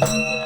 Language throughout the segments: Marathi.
Thank.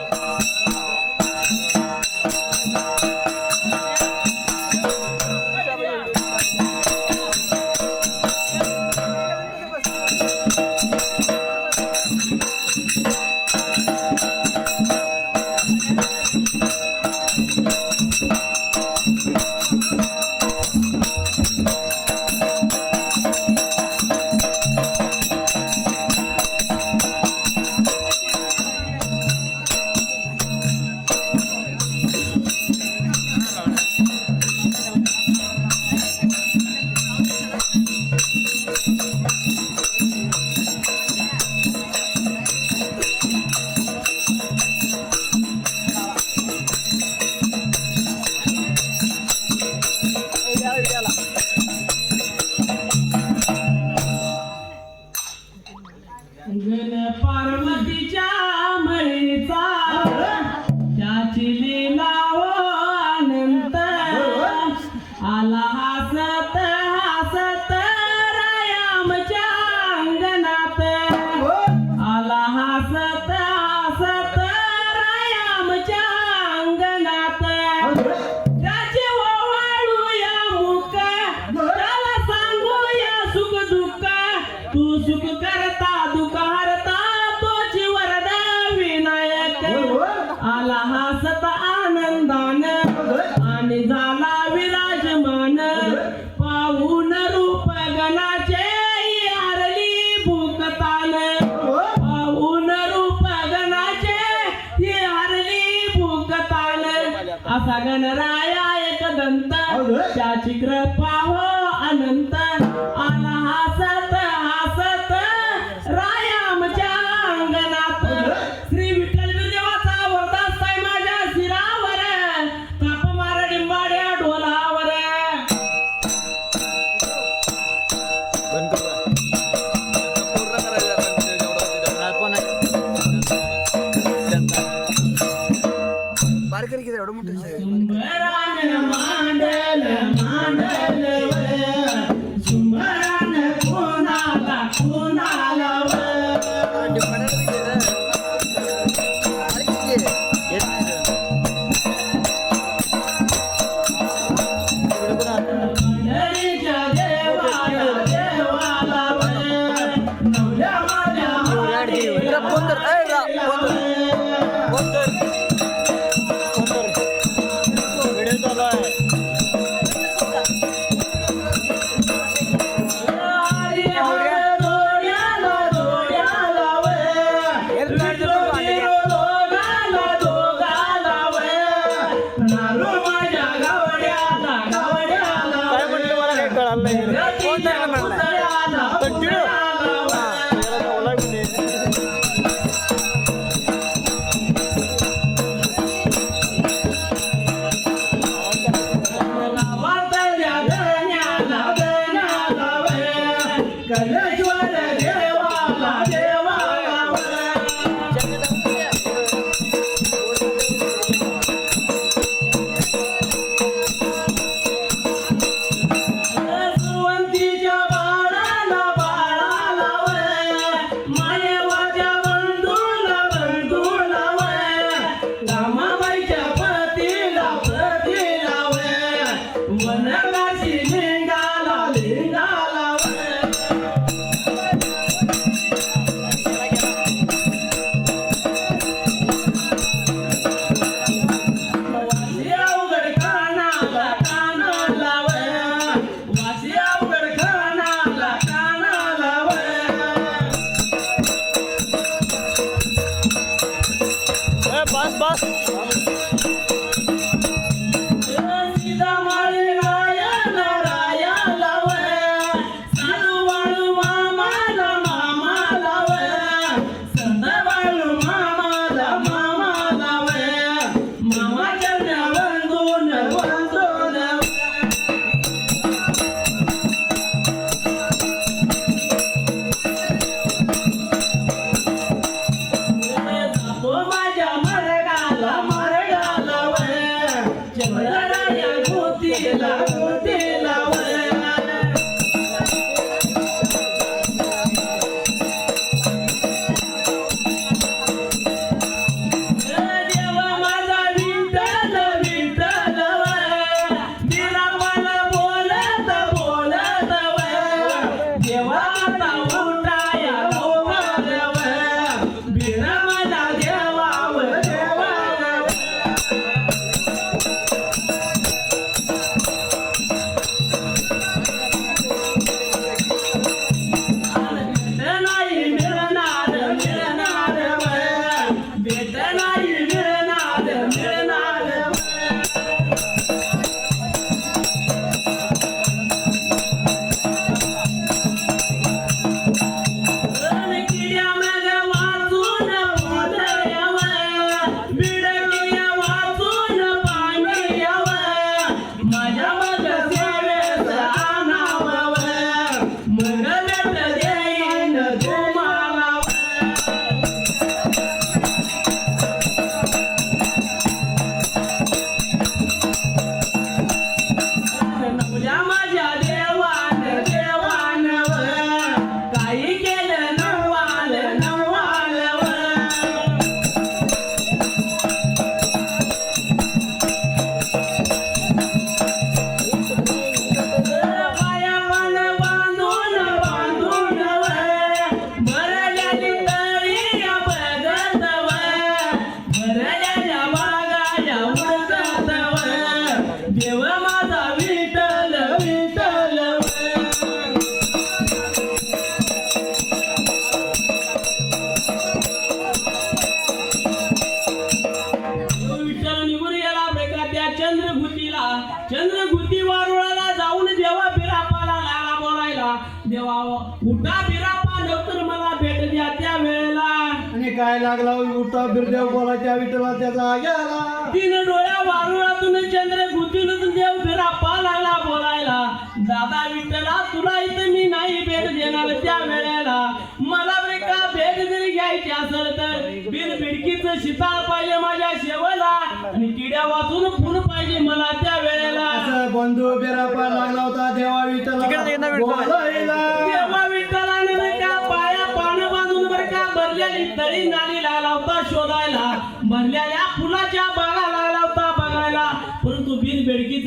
गणराया एक दंत. त्याची कृपा हो अनंत. काय लागला? उठा बिरदेव बोलाच्या विठ्ठला त्याचा गेला तीन डोळ्या वारुळातून चंद्र गुंतीतून देव फिरापा लागला बोलायला. दादा विठ्ठला तुला इथं मी नाही भेट देणार त्या वेळेला. मला बरे का भेट जरी घ्यायची असेल तर बिन बिडकीच शिताळ पाहिजे माझ्या शेवला. आणि किड्या वाचून फुल पाहिजे मला त्या वेळेला. असं बंधू बिरापा लागला होता देवा विठ्ठला. बोलायला.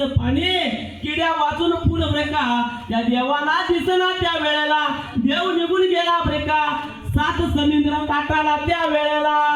बिन पाणी किड्या वाचून फुल ब्रेका. त्या या देवाला दिसना त्या वेळेला. देव निघून गेला ब्रेका. सात समुद्र काटाला त्या वेळेला.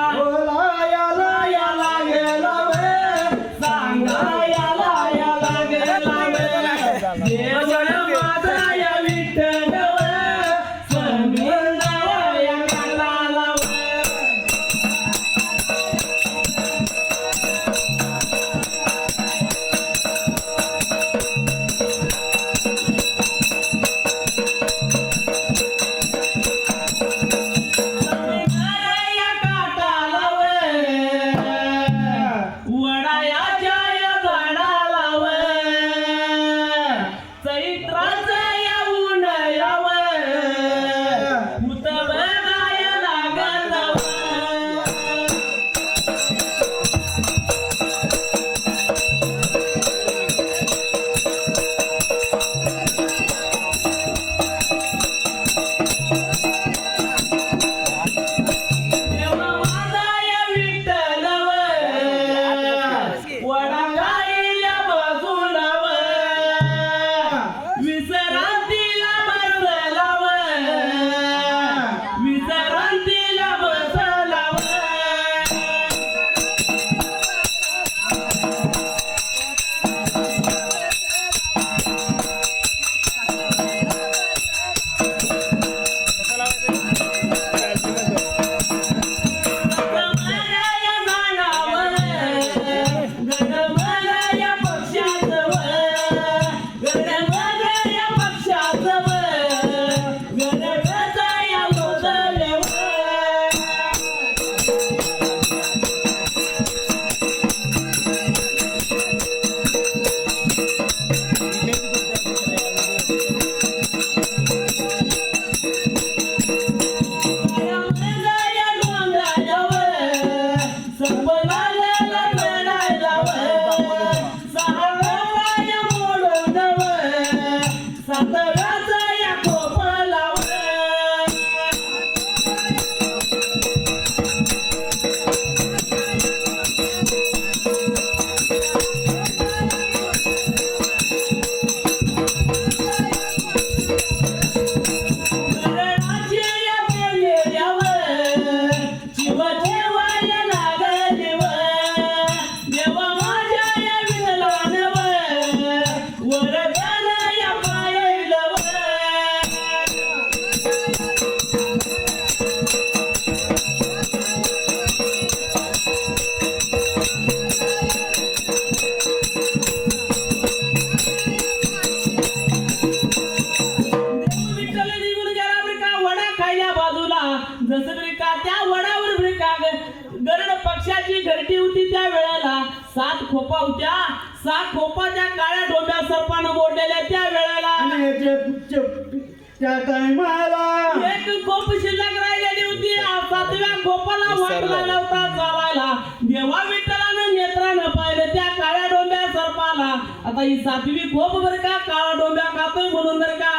त्या टायमाला एक गोप शिल्लक राहिलेली होती. आ सातव्या गोपाला वाट लागला होता चालायला. देवा विठ्ठलानं नेत्रानं पाहिलं त्या काळ्या डोंब्या सर्पाला. आता ही सातवी गोप बर का? काळा डोंब्या खातोय म्हणून बर का?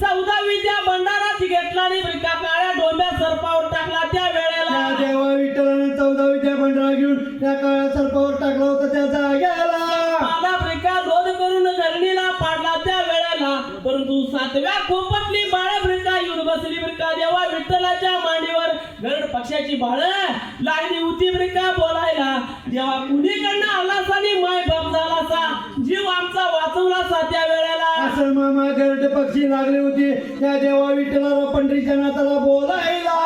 चौदा विद्या भंडारात घेतला आणि बर का? काळ्या डोंब्या सर्पावर टाकला त्या वेळेला. देवा विठ्ठलाने चौदा विद्या भंडारा घेऊन त्या काळ्या सर्पावर टाकला होता. त्याचा सातव्या खोपतली बाळ ब्रिका येऊन बसली ब्रिका देवा विठ्ठलाच्या मांडीवर गरुड पक्षाची बाळ लागली होती ब्रिका बोलायला. जेव्हा कुणीकडनं आलासा आणि माय बाप झालासा? जीव आमचा वाचवलासा त्या वेळेला. असं मामा गरड पक्षी लागली होती. त्या देवा विठ्ठलाला पंढरीच्या नाताला बोलायला.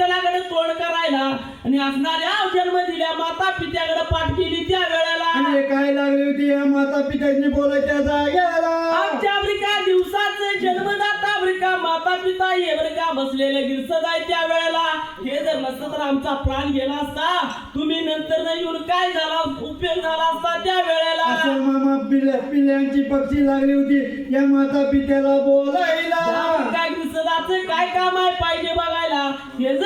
विठ्ठलाकडे तोंड करायला आणि असणाऱ्या जन्म दिल्या माता पित्याकडे पाठ केली त्या वेळेला आणि हे काय लागली होती? या माता पित्याची बोलायच्या जाग्याला आमच्या आफ्रिका दिवसाचे जन्मदाता आफ्रिका माता पिता ये बरं का बसलेले गिरसद आहे त्या वेळेला हे जर नसतं तर आमचा प्राण गेला असता. तुम्ही नंतर नाही येऊन काय झाला? उपयोग झाला असता त्या वेळेला असं मामा पिल्ल्यांची पक्षी लागली होती. या माता पित्याला बोलायला काय काय काम आहे पाहिजे बघायला? हे